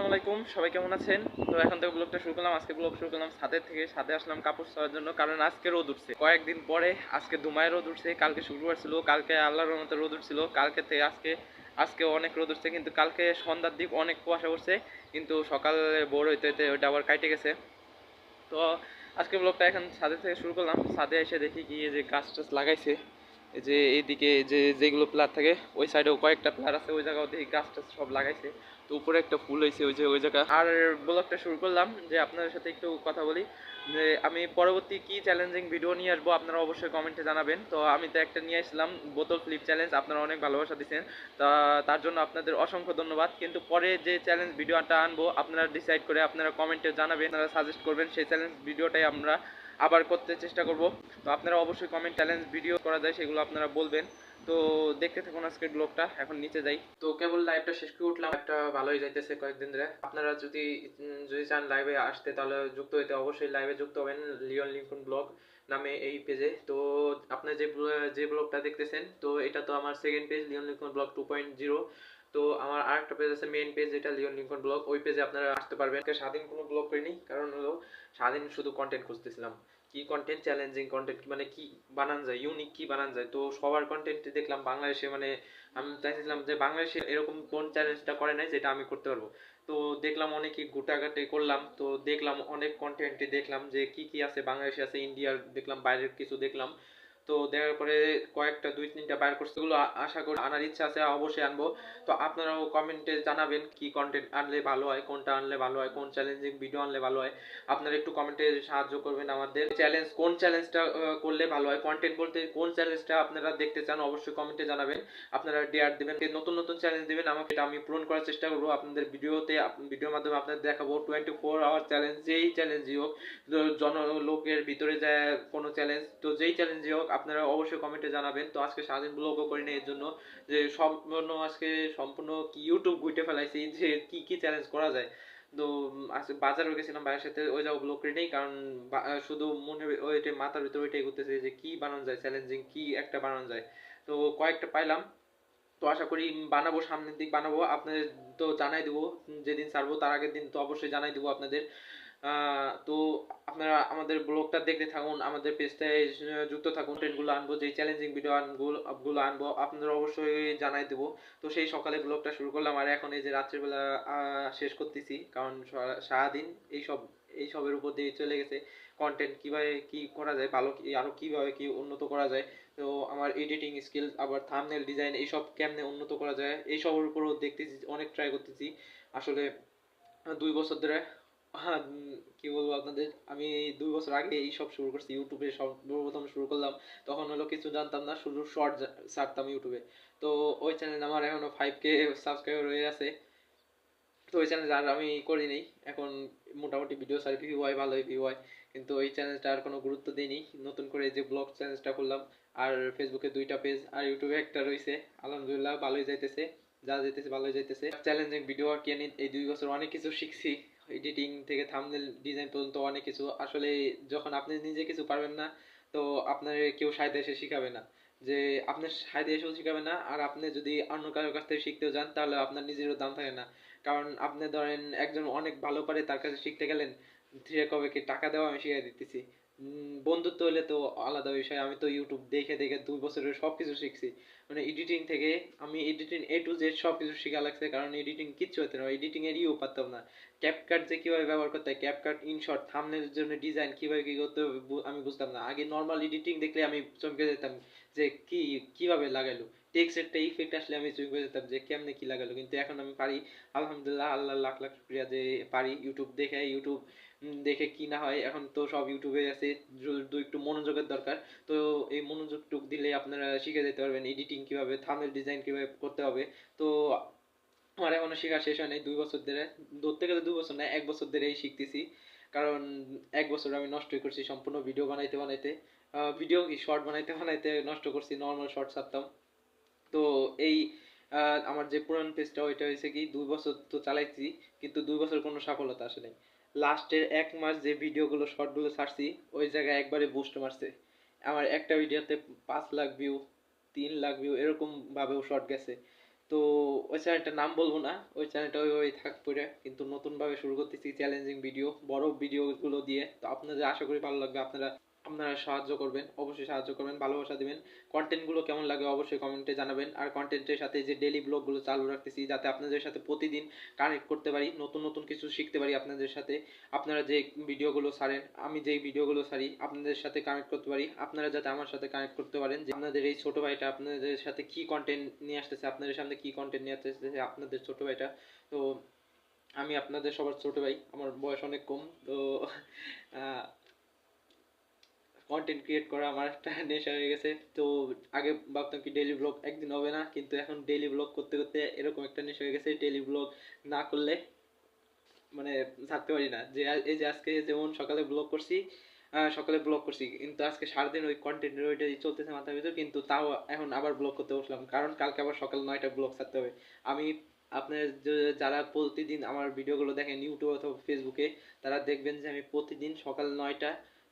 আসসালামু আলাইকুম, সবাই কেমন আছেন? তো এখন থেকে ব্লগটা শুরু করলাম, আজকে ব্লগ শুরু করলাম ছাদের থেকে, ছাদে আসলাম কাপড় ছাড়ার জন্য, কারণ আজকে রোদ উঠছে। কয়েকদিন পরে আজকে দুমায় রোদ উঠছে, কালকে শুক্রবার ছিল কালকে আল্লাহর রহমতে রোদ উঠছিল, কালকে থেকে আজকে আজকে অনেক রোদ উঠছে, কিন্তু কালকে সন্ধ্যার দিক অনেক কুয়াশা উঠছে কিন্তু সকালে ভোর হইতে হইতে ওইটা আবার কাটে গেছে। তো আজকে ব্লগটা এখন ছাদে থেকে শুরু করলাম, ছাদে এসে দেখি এই যে গাছ টাছ লাগাইছে। যে এইদিকে যে যেগুলো প্লার থাকে, ওই সাইডেও কয়েকটা প্লার আছে, ওই জায়গাও গাছ টাছ সব লাগাইছে। তো উপরে একটা ফুল হয়েছে ওই যে ওই জায়গা। আর ব্লগটা শুরু করলাম, যে আপনাদের সাথে একটু কথা বলি, যে আমি পরবর্তী কি চ্যালেঞ্জিং ভিডিও নিয়ে আসব, আপনারা অবশ্যই কমেন্টে জানাবেন। তো আমি তো একটা নিয়ে আসলাম বোতল ফ্লিপ চ্যালেঞ্জ আপনারা অনেক ভালোবাসা দিচ্ছেন তা তার জন্য আপনাদের অসংখ্য ধন্যবাদ। কিন্তু পরে যে চ্যালেঞ্জ ভিডিওটা আনব, আপনারা ডিসাইড করে আপনারা কমেন্টে জানাবেন, আপনারা সাজেস্ট করবেন, সেই চ্যালেঞ্জ ভিডিওটাই আমরা আবার করতে চেষ্টা করব। তো আপনারা অবশ্যই কমেন্ট চ্যালেঞ্জ ভিডিও করা যায়, সেগুলো আপনারা বলবেন। তো দেখতে থাকুন আজকের ব্লগটা, এখন নিচে যাই। তো কেবল লাইভটা শেষ করে উঠলাম একটা ভালোই যাইতেছে কয়েকদিন ধরে। আপনারা যদি যদি চান লাইভে আসতে, তাহলে যুক্ত হইতে অবশ্যই লাইভে যুক্ত হবেন লিওন লিঙ্কন ব্লগ নামে এই পেজে তো আপনি যে যে ব্লগটা দেখতেছেন, তো এটা তো আমার second page Leon Lincoln blog two point zero তো আমার আরেকটা পেজ আছে মেইন পেজ যেটা লিওন লিঙ্কন ব্লগ ওই পেজে আপনারা আসতে পারবেন। স্বাধীন কোনো ব্লগ করিনি, কারণ হলো স্বাধীন শুধু কন্টেন্ট খুঁজতেছিলাম। কি কন্টেন্ট চ্যালেঞ্জিং কন্টেন্ট মানে কি বানান যায় ইউনিক কি বানান যায়? তো সবার কন্টেন্ট দেখলাম বাংলাদেশে মানে আমি চাইছিলাম যে বাংলাদেশে এরকম কোন চ্যালেঞ্জটা করে নাই যেটা আমি করতে পারব। তো দেখলাম অনেকই গোটাগাটি করলাম, তো দেখলাম অনেক কন্টেন্টে দেখলাম যে কি কি আছে, বাংলাদেশে আছে ইন্ডিয়ার দেখলাম, বাইরের কিছু দেখলাম। তো দেখার পরে কয়েকটা, দুই, তিনটা বাইর করছে ওগুলো আ- আশা করি আনার ইচ্ছা আছে, অবশ্যই আনব। তো আপনারাও কমেন্টে জানাবেন কি কন্টেন্ট আনলে ভালো হয়, কোনটা আনলে ভালো হয়, কোন চ্যালেঞ্জিং ভিডিও আনলে ভালো হয়। আপনারা একটু কমেন্টে সাহায্য করবেন আমাদের। চ্যালেঞ্জ কোন চ্যালেঞ্জটা করলে ভালো হয় কন্টেন্ট বলতে কোন চ্যালেঞ্জটা আপনারা দেখতে চান, অবশ্যই কমেন্টে জানাবেন। আপনারা ডেয়ার দিবেন নতুন নতুন চ্যালেঞ্জ দিবেন, আমাকে এটা আমি পূরণ করার চেষ্টা করব। আপনাদের ভিডিওতে ভিডিওর মাধ্যমে আপনাদের দেখাবো টোয়েন্টি ফোর আওয়ার চ্যালেঞ্জ যেই চ্যালেঞ্জই হোক তো জন, লোকের ভিতরে যায় কোনো চ্যালেঞ্জ তো যেই চ্যালেঞ্জই হোক আপনারা অবশ্যই কমেন্টে জানাবেন। তো আজকে স্বাধীন ব্লগও করি না এর জন্য যে সম্পূর্ণ আজকে সম্পূর্ণ কি ইউটিউব গুইটে ফেলাইছি যে কি কি চ্যালেঞ্জ করা যায়। তো আজকে বাজারে গেছিলাম ভাইয়ের সাথে, ওই যাও ব্লগ করি নেই কারণ শুধু মনে ওইটা মাথার ভিতরে ওইটাই ঘুরতেছে যে কি বানানো যায় চ্যালেঞ্জিং কি একটা বানানো যায়। তো কয়েকটা পাইলাম। তো আশা করি বানাবো, সামনের দিক বানাবো। আপনাদের তো জানাই দেবো যেদিন ছাড়বো, তার আগের দিন তো অবশ্যই জানাই দেবো আপনাদের। তো আপনারা আমাদের ব্লগটা দেখতে থাকুন, আমাদের পেজটায় যুক্ত থাকুন। ট্রেনগুলো আনব, যে চ্যালেঞ্জিং ভিডিও আনগুলো আনব আপনারা অবশ্যই জানাই দেবো। তো সেই সকালে ব্লগটা শুরু করলাম, আর এখন এই যে রাত্রিবেলা শেষ করতেছি, কারণ সারাদিন এইসব এইসবের উপর দিয়ে চলে গেছে। কন্টেন্ট কীভাবে কি করা যায়, ভালো কি, আরও কীভাবে কি উন্নত করা যায়, তো আমার এডিটিং স্কিল আবার থাম্বনেল ডিজাইন এইসব কেমনে উন্নত করা যায় এইসবের উপরও দেখতেছি, অনেক ট্রাই করতেছি। আসলে দুই বছর ধরে হ্যাঁ, কি বলব আপনাদের? আমি দুই বছর আগে এই সব শুরু করছি ইউটিউবে সর্বপ্রথম শুরু করলাম। তখন হলো কিছু জানতাম না শুধু শর্ট ছাড়তাম ইউটিউবে। তো ওই চ্যানেল আমার এখনও ফাইভ কে সাবস্ক্রাইবার হয়ে আছে। তো ওই চ্যানেল আর আমি করি নাই। এখন মোটামুটি ভিডিও সারি ভিউ হয় ভালোই ভিউ হয় কিন্তু ওই চ্যানেলটা আর কোনো গুরুত্ব দিইনি। নতুন করে যে ব্লগ চ্যানেলটা করলাম আর ফেসবুকে দুইটা পেজ আর ইউটিউবে একটা রয়েছে আলহামদুলিল্লাহ ভালোই যাইতেছে। যা যাইতেছে ভালোই যাইতেছে। চ্যালেঞ্জিং ভিডিও আর কি এই দুই বছর অনেক কিছু শিখছি। এডিটিং থেকে থামনেল ডিজাইন পর্যন্ত অনেক কিছু। আসলে যখন আপনি নিজে কিছু পারবেন না, তো আপনার কেউ সাইডে এসে শিখাবে না। যে আপনার সাইডে এসেও শিখাবে না, আর আপনি যদি অন্য কারোর কাছ থেকে শিখতেও যান, তাহলে আপনার নিজেরও দাম থাকে না। কারণ আপনি ধরেন একজন অনেক ভালো পারে তার কাছে শিখতে গেলেন, সে কবে কি টাকা দেওয়া আমি শিখিয়ে দিতেছি। বন্ধুত্ব হলে তো আলাদা বিষয়। আমি তো ইউটিউব দেখে দেখে দুই বছরের সব কিছু শিখছি। মানে এডিটিং থেকে আমি এডিটিং এ টু জেড সব কিছু শেখা লাগছে, কারণ এডিটিং কিচ্ছু হতো না। এডিটিং এর ইও পারতাম না। ক্যাপকাট যে কীভাবে ব্যবহার করতে হয় ক্যাপকাট ইনশর্ট থাম্বনেলের জন্য ডিজাইন কীভাবে কি করতে হবে আমি বুঝতাম না। আগে নর্মাল এডিটিং দেখলে আমি চমকে যেতাম যে কি, কীভাবে লাগাইলো। টেক্সট একটা ইফেক্ট আসলে আমি চমকে যেতাম যে কেমনে কি লাগালো কিন্তু এখন আমি পারি। আলহামদুলিল্লাহ, আল্লাহ লাখ লাখ শুক্রিয়া যে পারি ইউটিউব দেখে। ইউটিউব দেখে কি না হয়। এখন তো সব ইউটিউবে আছে শুধু একটু মনোযোগের দরকার। তো এই মনোযোগটুক দিলে আপনারা শিখে যেতে পারবেন এডিটিং কীভাবে থাম্বনেল ডিজাইন কীভাবে করতে হবে। তো আমার এখনও শেখা শেষ হয় নাই, দুই বছর ধরে ধরতে গেলে দুই বছর না, এক বছর ধরেই শিখতেছি। কারণ এক বছর আমি নষ্টই করছি সম্পূর্ণ ভিডিও বানাইতে বানাইতে। ভিডিও কি শর্ট বানাইতে বানাইতে নষ্ট করছি নর্মাল শর্ট ছাড়তাম। তো এই আমার যে পুরান পেজটা ওইটা হয়েছে কি, দুই বছর তো চালাইছি, কিন্তু দুই বছর কোনো সফলতা আসে নাই। লাস্টের এক মাস যে ভিডিওগুলো শর্টগুলো ছাড়ছি, ওই জায়গায় একবারে বুস্ট মারছে। আমার একটা ভিডিওতে পাঁচ লাখ ভিউ তিন লাখ ভিউ এরকম ভাবেও শর্ট গেছে। তো ওই চ্যানেলটার নাম বলব না, ওই চ্যানেলটা টা ওই থাক পড়ে। কিন্তু নতুনভাবে শুরু করতেছি চ্যালেঞ্জিং ভিডিও বড় ভিডিওগুলো দিয়ে। তো আপনাদের আশা করি ভালো লাগবে, আপনারা আপনারা সাহায্য করবেন, অবশ্যই সাহায্য করবেন, ভালোবাসা দিবেন। কন্টেন্টগুলো কেমন লাগে অবশ্যই কমেন্টে জানাবেন। আর কন্টেন্টের সাথে যে ডেলি ব্লগগুলো চালু রাখতেছি, যাতে আপনাদের সাথে প্রতিদিন কানেক্ট করতে পারি, নতুন নতুন কিছু শিখতে পারি আপনাদের সাথে। আপনারা যে ভিডিওগুলো ছাড়েন, আমি যেই ভিডিওগুলো ছাড়ি, আপনাদের সাথে কানেক্ট করতে পারি। আপনারা যাতে আমার সাথে কানেক্ট করতে পারেন যে আপনাদের এই ছোট ভাইটা আপনাদের সাথে কি কন্টেন্ট নিয়ে আসতেছে, আপনাদের সামনে কি কন্টেন্ট নিয়ে আসতেছে আপনাদের ছোট ভাইটা। তো আমি আপনাদের সবার ছোট ভাই, আমার বয়স অনেক কম, তো কন্টেন্ট ক্রিয়েট করা আমার একটা নেশা হয়ে গেছে। তো আগে ভাবতাম কি ডেইলি ব্লগ একদিন হবে না, কিন্তু এখন ডেইলি ব্লগ করতে করতে এরকম একটা নেশা হয়ে গেছে ডেইলি ব্লগ না করলে মানে থাকতে পারি না। যে এই যে আজকে যেমন সকালে ব্লগ করছি সকালে ব্লগ করছি, কিন্তু আজকে সারাদিন ওই কন্টেন্টের ওইটাই চলতেছে মাথার ভিতর, কিন্তু তাও এখন আবার ব্লগ করতে বসলাম। কারণ কালকে আবার সকাল নয়টা ব্লগ ছাড়তে হবে। আমি আপনার যারা প্রতিদিন আমার ভিডিওগুলো দেখেন ইউটিউব অথবা ফেসবুকে তারা দেখবেন যে আমি প্রতিদিন সকাল নয়টা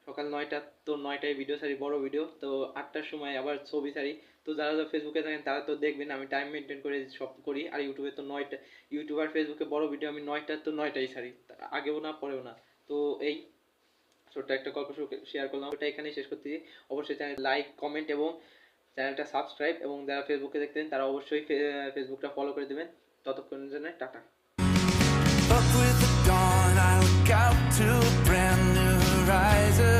সকাল নয়টা তো নয়টায় ভিডিও ছাড়ি বড় ভিডিও তো আটটার সময় আবার ছবি ছাড়ি। তো যারা যারা ফেসবুকে থাকেন তারা তো দেখবেন আমি টাইম মেনটেন করে সব করি আর ইউটিউবে তো নয়টা ইউটিউব আর ফেসবুকে বড় ভিডিও আমি নয়টা তো নয়টাই তা- আগেও না পরেও না। তো এই ছোট্ট একটা গল্প শেয়ার করলাম ওটা এখানেই শেষ করতে করতেছি। অবশ্যই চ্যানেল লাইক কমেন্ট এবং চ্যানেলটা সাবস্ক্রাইব এবং যারা ফেসবুকে দেখতেন তারা অবশ্যই ফেসবুকটা ফলো করে দেবেন। ততক্ষণের জন্য টাটা। Up with the dawn, I look out to a brand new horizon.